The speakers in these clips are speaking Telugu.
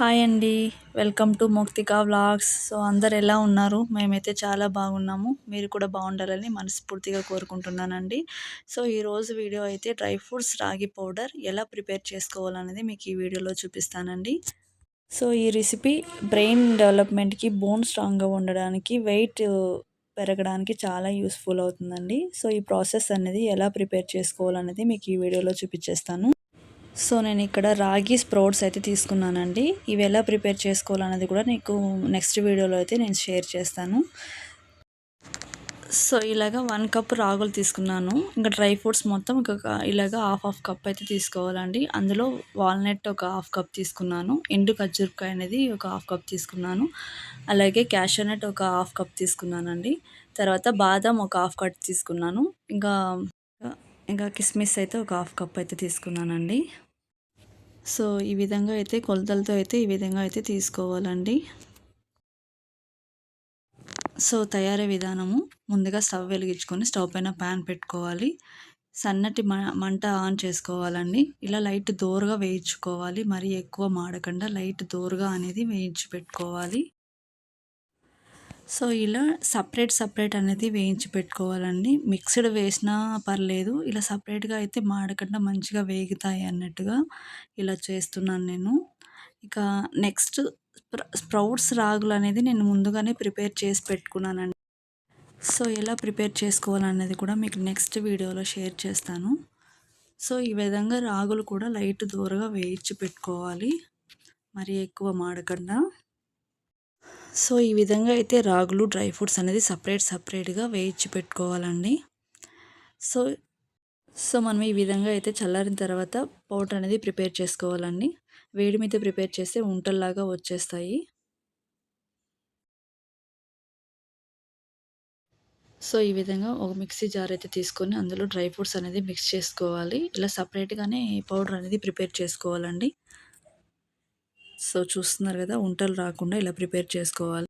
హాయ్ అండి. Welcome to Mouktika vlogs. So అందరు ఎలా ఉన్నారు? మేమైతే చాలా బాగున్నాము. మీరు కూడా బాగుండాలని మనస్ఫూర్తిగా కోరుకుంటున్నానండి. సో ఈరోజు వీడియో అయితే డ్రై ఫ్రూట్స్ రాగి పౌడర్ ఎలా ప్రిపేర్ చేసుకోవాలనేది మీకు ఈ వీడియోలో చూపిస్తానండి. సో ఈ రెసిపీ బ్రెయిన్ డెవలప్మెంట్కి బోన్ స్ట్రాంగ్గా ఉండడానికి వెయిట్ పెరగడానికి చాలా యూస్ఫుల్ అవుతుందండి. సో ఈ ప్రాసెస్ అనేది ఎలా ప్రిపేర్ చేసుకోవాలనేది మీకు ఈ వీడియోలో చూపించేస్తాను. సో నేను ఇక్కడ రాగి స్ప్రౌట్స్ అయితే తీసుకున్నానండి. ఇవి ఎలా ప్రిపేర్ చేసుకోవాలన్నది కూడా నీకు నెక్స్ట్ వీడియోలో అయితే నేను షేర్ చేస్తాను. సో ఇలాగ వన్ కప్ రాగులు తీసుకున్నాను. ఇంకా డ్రై ఫ్రూట్స్ మొత్తం ఒక ఇలాగ హాఫ్ హాఫ్ కప్ అయితే తీసుకోవాలండి. అందులో వాల్నట్ ఒక హాఫ్ కప్ తీసుకున్నాను. ఎండు ఖర్జూరకాయ అనేది ఒక హాఫ్ కప్ తీసుకున్నాను. అలాగే క్యాషనట్ ఒక హాఫ్ కప్ తీసుకున్నానండి. తర్వాత బాదం ఒక హాఫ్ కప్ తీసుకున్నాను. ఇంకా ఇంకా కిస్మిస్ అయితే ఒక హాఫ్ కప్ అయితే తీసుకున్నానండి. సో ఈ విధంగా అయితే కొలతలతో అయితే ఈ విధంగా అయితే తీసుకోవాలండి. సో తయారీ విధానము ముందుగా స్టవ్ వెలిగించుకొని స్టవ్ పైన ప్యాన్ పెట్టుకోవాలి. సన్నటి మంట ఆన్ చేసుకోవాలండి. ఇలా లైట్ దోరగా వేయించుకోవాలి. మరి ఎక్కువ మాడకుండా లైట్ దోరగా అనేది వేయించి పెట్టుకోవాలి. సో ఇలా సపరేట్ సపరేట్ అనేది వేయించి పెట్టుకోవాలండి. మిక్స్డ్ వేసినా పర్లేదు ఇలా సపరేట్గా అయితే మాడకుండా మంచిగా వేగుతాయి అన్నట్టుగా ఇలా చేస్తున్నాను నేను. ఇక నెక్స్ట్ స్ప్రౌట్స్ రాగులు అనేది నేను ముందుగానే ప్రిపేర్ చేసి పెట్టుకున్నానండి. సో ఎలా ప్రిపేర్ చేసుకోవాలనేది కూడా మీకు నెక్స్ట్ వీడియోలో షేర్ చేస్తాను. సో ఈ విధంగా రాగులు కూడా లైట్ దూరగా వేయించి పెట్టుకోవాలి. మరి ఎక్కువ మాడకుండా. సో ఈ విధంగా అయితే రాగులు డ్రై ఫ్రూట్స్ అనేది సపరేట్ సపరేట్గా వేయించి పెట్టుకోవాలండి. సో సో మనం ఈ విధంగా అయితే చల్లారిన తర్వాత పౌడర్ అనేది ప్రిపేర్ చేసుకోవాలండి. వేడి మీద ప్రిపేర్ చేస్తే ఉంటల్లాగా వచ్చేస్తాయి. సో ఈ విధంగా ఒక మిక్సీ జార్ అయితే తీసుకొని అందులో డ్రై ఫ్రూట్స్ అనేది మిక్స్ చేసుకోవాలి. ఇలా సపరేట్గానే పౌడర్ అనేది ప్రిపేర్ చేసుకోవాలండి. సో చూస్తున్నారు కదా వంటలు రాకుండా ఇలా ప్రిపేర్ చేసుకోవాలి.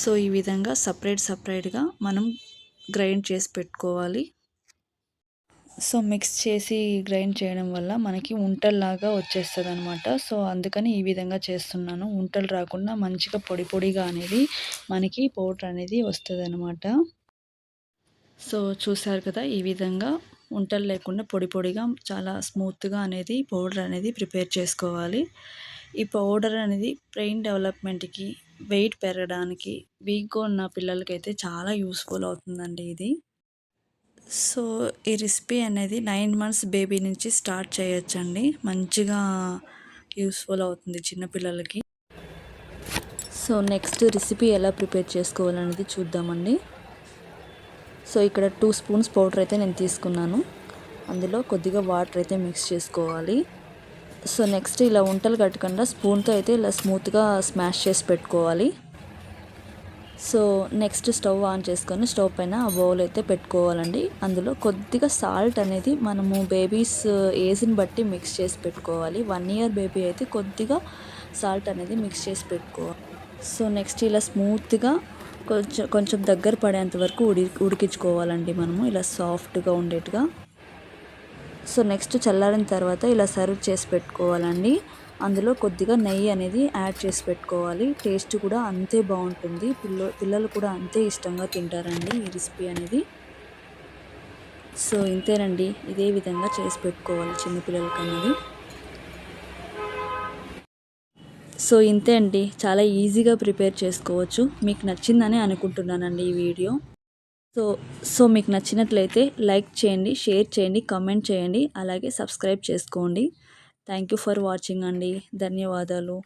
సో ఈ విధంగా సపరేట్ సపరేట్గా మనం గ్రైండ్ చేసి పెట్టుకోవాలి. సో మిక్స్ చేసి గ్రైండ్ చేయడం వల్ల మనకి ఉంటల్లాగా వచ్చేస్తుంది అనమాట సో అందుకని ఈ విధంగా చేస్తున్నాను. ఉంటలు రాకుండా మంచిగా పొడి పొడిగా అనేది మనకి పౌడర్ అనేది వస్తుంది అనమాట సో చూసారు కదా ఈ విధంగా ఉంటలు లేకుండా పొడి పొడిగా చాలా స్మూత్గా అనేది పౌడర్ అనేది ప్రిపేర్ చేసుకోవాలి. ఈ పౌడర్ అనేది బ్రెయిన్ డెవలప్మెంట్కి వెయిట్ పెరగడానికి వీక్గా ఉన్న పిల్లలకైతే చాలా యూస్ఫుల్ అవుతుందండి ఇది. సో ఈ రెసిపీ అనేది నైన్ మంత్స్ బేబీ నుంచి స్టార్ట్ చేయొచ్చండి. మంచిగా యూస్ఫుల్ అవుతుంది చిన్నపిల్లలకి సో నెక్స్ట్ రెసిపీ ఎలా ప్రిపేర్ చేసుకోవాలనేది చూద్దామండి. సో ఇక్కడ టూ స్పూన్స్ పౌడర్ అయితే నేను తీసుకున్నాను. అందులో కొద్దిగా వాటర్ అయితే మిక్స్ చేసుకోవాలి. సో నెక్స్ట్ ఇలా వంటలు కట్టకుండా స్పూన్తో అయితే ఇలా స్మూత్గా స్మాష్ చేసి పెట్టుకోవాలి. సో నెక్స్ట్ స్టవ్ ఆన్ చేసుకొని స్టవ్ పైన బౌల్ అయితే పెట్టుకోవాలండి. అందులో కొద్దిగా సాల్ట్ అనేది మనము బేబీస్ ఏజ్ని బట్టి మిక్స్ చేసి పెట్టుకోవాలి. వన్ ఇయర్ బేబీ అయితే కొద్దిగా సాల్ట్ అనేది మిక్స్ చేసి పెట్టుకోవాలి. సో నెక్స్ట్ ఇలా స్మూత్గా కొంచెం కొంచెం దగ్గర పడేంత వరకు ఉడి ఉడికించుకోవాలండి మనము. ఇలా సాఫ్ట్గా ఉండేట్టుగా. సో నెక్స్ట్ చల్లారిన తర్వాత ఇలా సర్వ్ చేసి పెట్టుకోవాలండి. అందులో కొద్దిగా నెయ్యి అనేది యాడ్ చేసి పెట్టుకోవాలి. టేస్ట్ కూడా అంతే బాగుంటుంది. పిల్ల పిల్లలు కూడా అంతే ఇష్టంగా తింటారండి ఈ రెసిపీ అనేది. సో ఇంతేనండి. ఇదే విధంగా చేసి పెట్టుకోవాలి చిన్నపిల్లలకి అనేది సో ఇంతే అండి. చాలా ఈజీగా ప్రిపేర్ చేసుకోవచ్చు. మీకు నచ్చిందని అనుకుంటున్నానండి ఈ వీడియో. సో సో మీకు నచ్చినట్లయితే లైక్ చేయండి షేర్ చేయండి కమెంట్ చేయండి అలాగే సబ్స్క్రైబ్ చేసుకోండి. థ్యాంక్ యూ ఫర్ వాచింగ్ అండి. ధన్యవాదాలు.